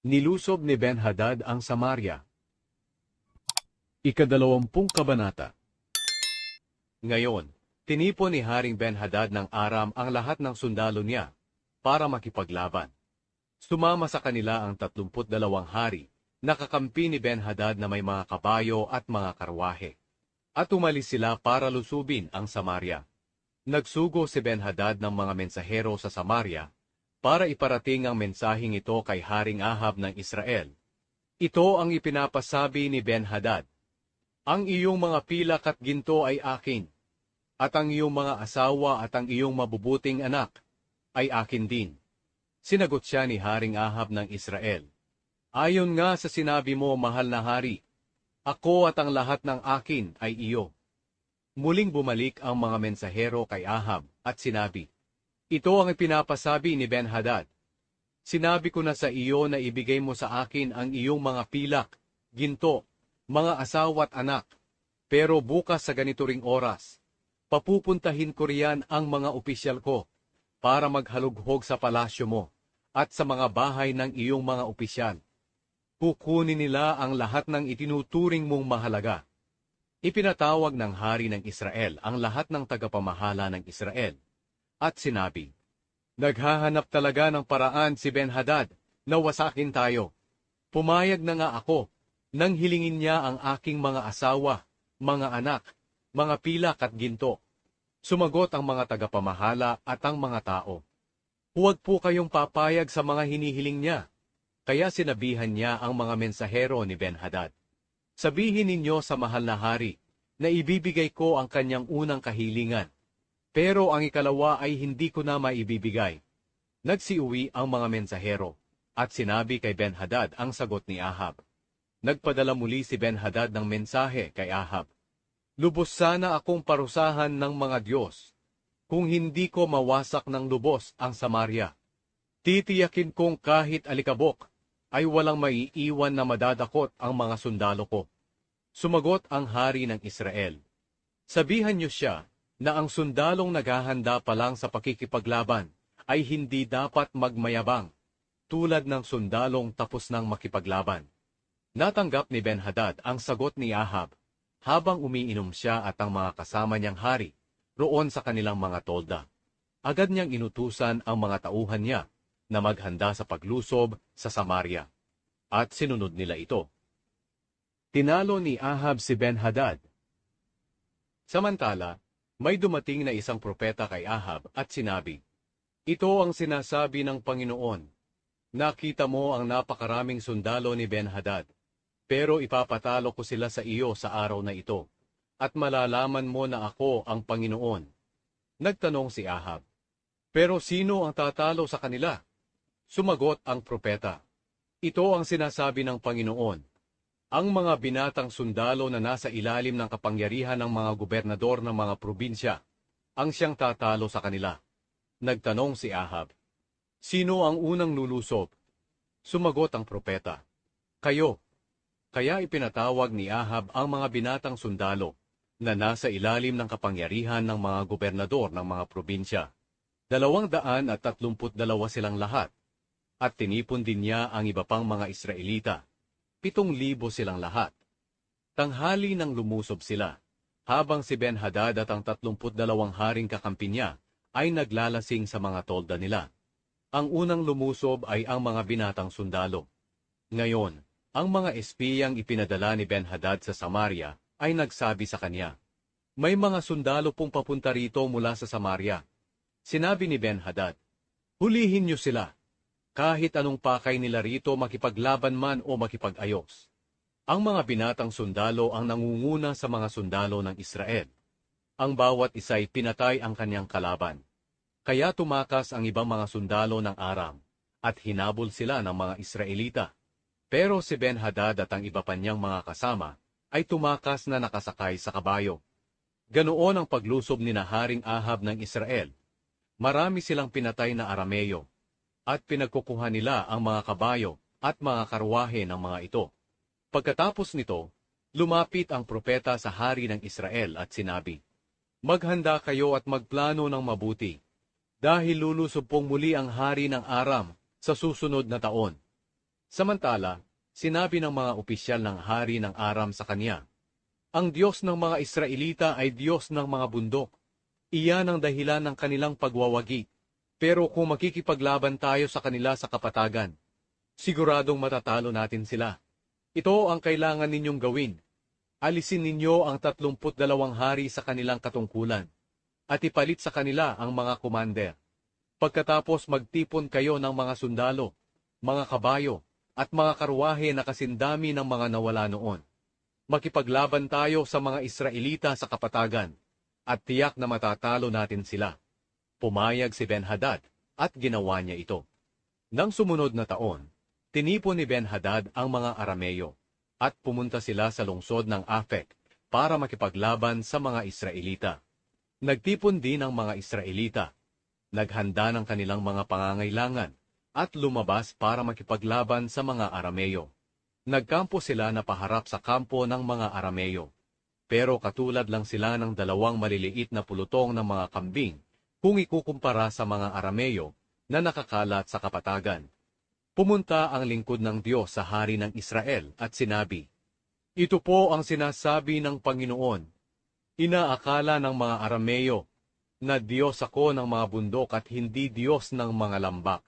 Nilusob ni Ben-Hadad ang Samaria. Ikadalawampung kabanata Ngayon, tinipon ni Haring Ben-Hadad ng Aram ang lahat ng sundalo niya para makipaglaban. Sumama sa kanila ang tatlumput dalawang hari, nakakampi ni Ben-Hadad na may mga kabayo at mga karwahe. At umalis sila para lusubin ang Samaria. Nagsugo si Ben-Hadad ng mga mensahero sa Samaria para iparating ang mensaheng ito kay Haring Ahab ng Israel. Ito ang ipinapasabi ni Ben-Hadad. Ang iyong mga pilak at ginto ay akin, at ang iyong mga asawa at ang iyong mabubuting anak ay akin din. Sinagot siya ni Haring Ahab ng Israel. Ayon nga sa sinabi mo, mahal na hari, ako at ang lahat ng akin ay iyo. Muling bumalik ang mga mensahero kay Ahab at sinabi, Ito ang ipinapasabi ni Ben-Hadad. Sinabi ko na sa iyo na ibigay mo sa akin ang iyong mga pilak, ginto, mga asawa at anak. Pero bukas sa ganito ring oras, papupuntahin ko riyan ang mga opisyal ko para maghalughog sa palasyo mo at sa mga bahay ng iyong mga opisyal. Kukunin nila ang lahat ng itinuturing mong mahalaga. Ipinatawag ng hari ng Israel ang lahat ng tagapamahala ng Israel at sinabi, Naghahanap talaga ng paraan si Ben-Hadad na wasakin tayo. Pumayag na nga ako nang hilingin niya ang aking mga asawa, mga anak, mga pilak at ginto. Sumagot ang mga tagapamahala at ang mga tao. Huwag po kayong papayag sa mga hinihiling niya. Kaya sinabihan niya ang mga mensahero ni Ben-Hadad. Sabihin ninyo sa mahal na hari na ibibigay ko ang kanyang unang kahilingan. Pero ang ikalawa ay hindi ko na maibibigay. Nagsiuwi ang mga mensahero at sinabi kay Ben-Hadad ang sagot ni Ahab. Nagpadala muli si Ben-Hadad ng mensahe kay Ahab. Lubos sana akong parusahan ng mga Diyos kung hindi ko mawasak ng lubos ang Samaria. Titiyakin kong kahit alikabok ay walang maiiwan na madadakot ang mga sundalo ko. Sumagot ang hari ng Israel. Sabihan niyo siya na ang sundalong naghahanda pa lang sa pakikipaglaban ay hindi dapat magmayabang, tulad ng sundalong tapos nang makipaglaban. Natanggap ni Ben-Hadad ang sagot ni Ahab habang umiinom siya at ang mga kasama niyang hari roon sa kanilang mga tolda. Agad niyang inutusan ang mga tauhan niya na maghanda sa paglusob sa Samaria. At sinunod nila ito. Tinalo ni Ahab si Ben-Hadad. Samantala, may dumating na isang propeta kay Ahab at sinabi, Ito ang sinasabi ng Panginoon. Nakita mo ang napakaraming sundalo ni Ben-Hadad, pero ipapatalo ko sila sa iyo sa araw na ito, at malalaman mo na ako ang Panginoon. Nagtanong si Ahab, Pero sino ang tatalo sa kanila? Sumagot ang propeta, Ito ang sinasabi ng Panginoon. Ang mga binatang sundalo na nasa ilalim ng kapangyarihan ng mga gobernador ng mga probinsya, ang siyang tatalo sa kanila. Nagtanong si Ahab, Sino ang unang lulusob? Sumagot ang propeta, Kayo. Kaya ipinatawag ni Ahab ang mga binatang sundalo na nasa ilalim ng kapangyarihan ng mga gobernador ng mga probinsya. Dalawang daan at tatlumput dalawa silang lahat at tinipon din niya ang iba pang mga Israelita. Pitong libo silang lahat. Tanghali nang lumusob sila, habang si Ben-Hadad at ang tatlumput dalawang haring kakampi niya ay naglalasing sa mga tolda nila. Ang unang lumusob ay ang mga binatang sundalo. Ngayon, ang mga espiyang ipinadala ni Ben-Hadad sa Samaria ay nagsabi sa kanya, May mga sundalo pong papunta rito mula sa Samaria. Sinabi ni Ben-Hadad, Hulihin niyo sila kahit anong pakay nila rito makipaglaban man o makipag-ayos. Ang mga binatang sundalo ang nangunguna sa mga sundalo ng Israel. Ang bawat isa'y pinatay ang kanyang kalaban. Kaya tumakas ang ibang mga sundalo ng Aram at hinabol sila ng mga Israelita. Pero si Ben-Hadad at ang iba pa niyang mga kasama ay tumakas na nakasakay sa kabayo. Ganoon ang paglusob ni Naharing Ahab ng Israel. Marami silang pinatay na Arameyo at pinagkukuha nila ang mga kabayo at mga karwahe ng mga ito. Pagkatapos nito, lumapit ang propeta sa hari ng Israel at sinabi, Maghanda kayo at magplano ng mabuti, dahil lulusob pong muli ang hari ng Aram sa susunod na taon. Samantala, sinabi ng mga opisyal ng hari ng Aram sa kanya, Ang Diyos ng mga Israelita ay Diyos ng mga bundok. Iyan ang dahilan ng kanilang pagwawagi. Pero kung makikipaglaban tayo sa kanila sa kapatagan, siguradong matatalo natin sila. Ito ang kailangan ninyong gawin. Alisin ninyo ang tatlumput dalawang hari sa kanilang katungkulan at ipalit sa kanila ang mga kumander. Pagkatapos magtipon kayo ng mga sundalo, mga kabayo, at mga karwahe na kasindami ng mga nawala noon. Makipaglaban tayo sa mga Israelita sa kapatagan, at tiyak na matatalo natin sila. Pumayag si Ben-Hadad, at ginawa niya ito. Nang sumunod na taon, tinipon ni Ben-Hadad ang mga Arameyo, at pumunta sila sa lungsod ng Afek para makipaglaban sa mga Israelita. Nagtipon din ang mga Israelita. Naghanda ng kanilang mga pangangailangan at lumabas para makipaglaban sa mga Arameyo. Nagkampo sila na paharap sa kampo ng mga Arameyo. Pero katulad lang sila ng dalawang maliliit na pulutong ng mga kambing kung ikukumpara sa mga Arameyo na nakakalat sa kapatagan. Pumunta ang lingkod ng Diyos sa hari ng Israel at sinabi, Ito po ang sinasabi ng Panginoon. Inaakala ng mga Arameyo na Diyos ako ng mga bundok at hindi Diyos ng mga lambak.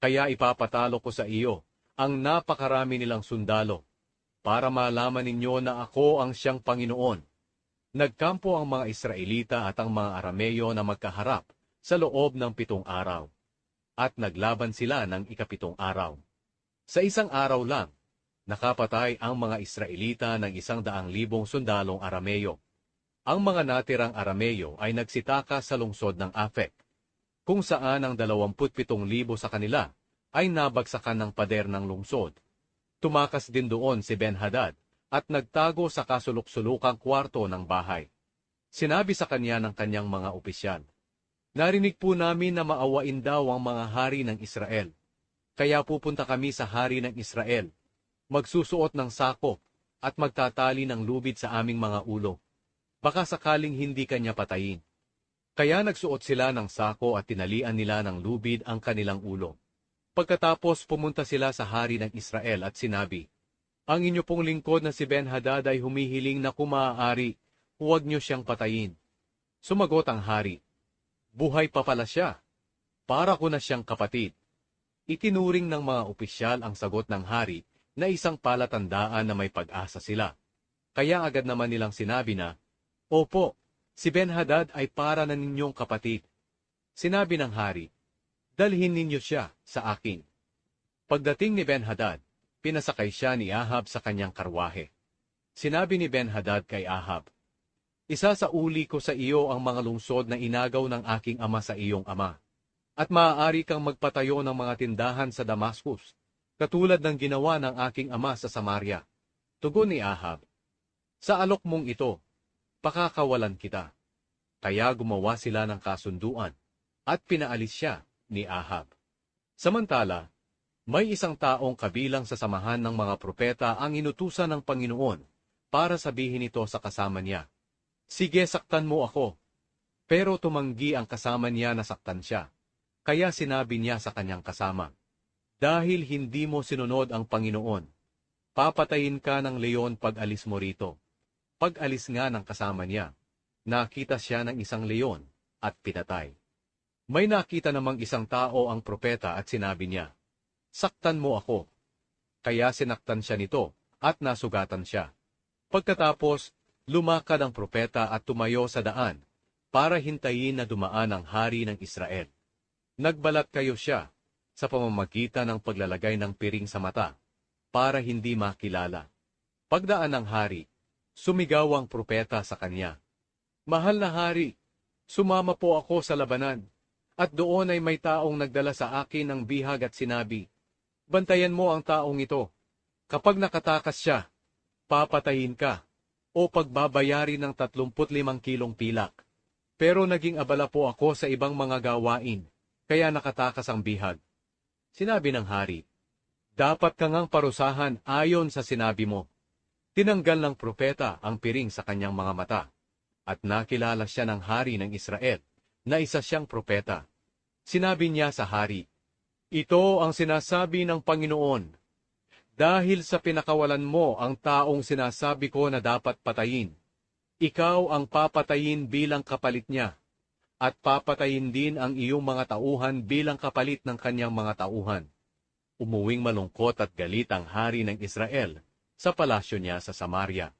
Kaya ipapatalo ko sa iyo ang napakarami nilang sundalo para malaman ninyo na ako ang siyang Panginoon. Nagkampo ang mga Israelita at ang mga Arameyo na magkaharap sa loob ng pitong araw. At naglaban sila ng ikapitong araw. Sa isang araw lang, nakapatay ang mga Israelita ng isang daang libong sundalong Arameyo. Ang mga natirang Arameyo ay nagsitaka sa lungsod ng Afek, kung saan ang dalawamputpitong libo sa kanila ay nabagsakan ng pader ng lungsod. Tumakas din doon si Ben-Hadad at nagtago sa kasulok-sulukang kwarto ng bahay. Sinabi sa kanya ng kanyang mga opisyal, Narinig po namin na maawain daw ang mga hari ng Israel. Kaya pupunta kami sa hari ng Israel, magsusuot ng sako at magtatali ng lubid sa aming mga ulo. Baka sakaling hindi kanya patayin. Kaya nagsuot sila ng sako at tinalian nila ng lubid ang kanilang ulo. Pagkatapos pumunta sila sa hari ng Israel at sinabi, Ang inyo pong lingkod na si Ben-Hadad ay humihiling na kumaaari, huwag niyo siyang patayin. Sumagot ang hari, Buhay pa pala siya. Para ko na siyang kapatid. Itinuring ng mga opisyal ang sagot ng hari na isang palatandaan na may pag-asa sila. Kaya agad naman nilang sinabi na, Opo, si Ben-Hadad ay para na ninyong kapatid. Sinabi ng hari, Dalhin ninyo siya sa akin. Pagdating ni Ben-Hadad, pinasakay siya ni Ahab sa kanyang karwahe. Sinabi ni Ben-Hadad kay Ahab, Isa sa uli ko sa iyo ang mga lungsod na inagaw ng aking ama sa iyong ama. At maaari kang magpatayo ng mga tindahan sa Damascus, katulad ng ginawa ng aking ama sa Samaria. Tugon ni Ahab, Sa alok mong ito, pakakawalan kita. Kaya gumawa sila ng kasunduan, at pinaalis siya ni Ahab. Samantala, may isang taong kabilang sa samahan ng mga propeta ang inutusan ng Panginoon para sabihin ito sa kasama niya. Sige, saktan mo ako. Pero tumanggi ang kasama niya na saktan siya. Kaya sinabi niya sa kanyang kasama, Dahil hindi mo sinunod ang Panginoon, papatayin ka ng leon pag alis mo rito. Pag alis nga ng kasama niya, nakita siya ng isang leon at pinatay. May nakita namang isang tao ang propeta at sinabi niya, Saktan mo ako. Kaya sinaktan siya nito at nasugatan siya. Pagkatapos, lumakad ang propeta at tumayo sa daan para hintayin na dumaan ang hari ng Israel. Nagbalat kayo siya sa pamamagitan ng paglalagay ng piring sa mata para hindi makilala. Pagdaan ng hari, sumigaw ang propeta sa kanya, Mahal na hari, sumama po ako sa labanan, at doon ay may taong nagdala sa akin ng bihag at sinabi, Bantayan mo ang taong ito. Kapag nakatakas siya, papatayin ka o pagbabayari ng 35 kilong pilak. Pero naging abala po ako sa ibang mga gawain, kaya nakatakas ang bihag. Sinabi ng hari, Dapat ka ngang parusahan ayon sa sinabi mo. Tinanggal ng propeta ang piring sa kanyang mga mata, at nakilala siya ng hari ng Israel, na isa siyang propeta. Sinabi niya sa hari, Ito ang sinasabi ng Panginoon, Dahil sa pinakawalan mo ang taong sinasabi ko na dapat patayin, ikaw ang papatayin bilang kapalit niya, at papatayin din ang iyong mga tauhan bilang kapalit ng kanyang mga tauhan. Umuwing malungkot at galit ang hari ng Israel sa palasyo niya sa Samaria.